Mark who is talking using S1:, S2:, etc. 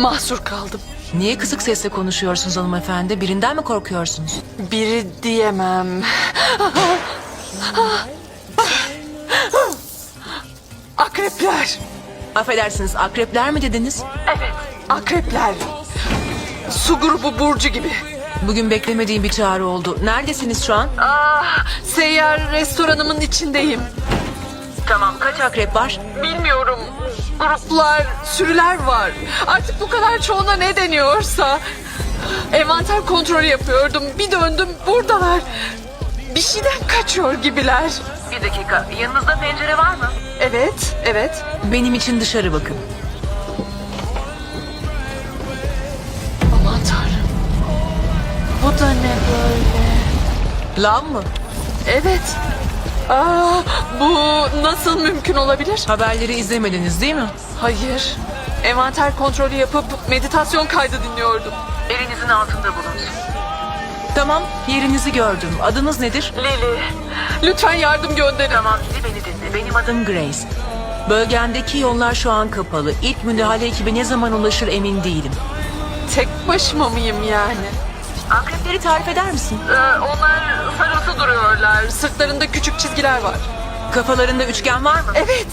S1: Mahsur kaldım.
S2: Niye kısık sesle konuşuyorsunuz hanımefendi? Birinden mi korkuyorsunuz?
S1: Biri diyemem. Akrepler.
S2: Affedersiniz akrepler mi dediniz?
S1: Evet. Akrepler. Su grubu burcu gibi.
S2: Bugün beklemediğim bir çağrı oldu. Neredesiniz şu an?
S1: Ah, seyyar restoranımın içindeyim.
S2: Tamam kaç akrep var?
S1: Bilmiyorum. Gruplar, sürüler var. Artık bu kadar çoğuna ne deniyorsa. Envanter kontrolü yapıyordum. Bir döndüm buradalar. Bir şeyden kaçıyor gibiler.
S2: Bir dakika yanınızda pencere var mı?
S1: Evet, evet.
S2: Benim için dışarı bakın.
S1: Aman tanrım. Bu da ne böyle?
S2: Lav mı?
S1: Evet. Aa, bu nasıl mümkün olabilir?
S2: Haberleri izlemediniz değil mi?
S1: Hayır. Envanter kontrolü yapıp meditasyon kaydı dinliyordum.
S2: Elinizin altında bulunsun. Tamam yerinizi gördüm. Adınız nedir?
S1: Lili. Lütfen yardım gönderin.
S2: Tamam Lili beni dinle. Benim adım Grace. Bölgendeki yollar şu an kapalı. İlk müdahale ekibi ne zaman ulaşır emin değilim.
S1: Tek başıma mıyım yani?
S2: Akrepleri tarif eder misin?
S1: Ee, onlar duruyorlar. Sırtlarında küçük çizgiler var.
S2: Kafalarında üçgen var mı?
S1: Evet.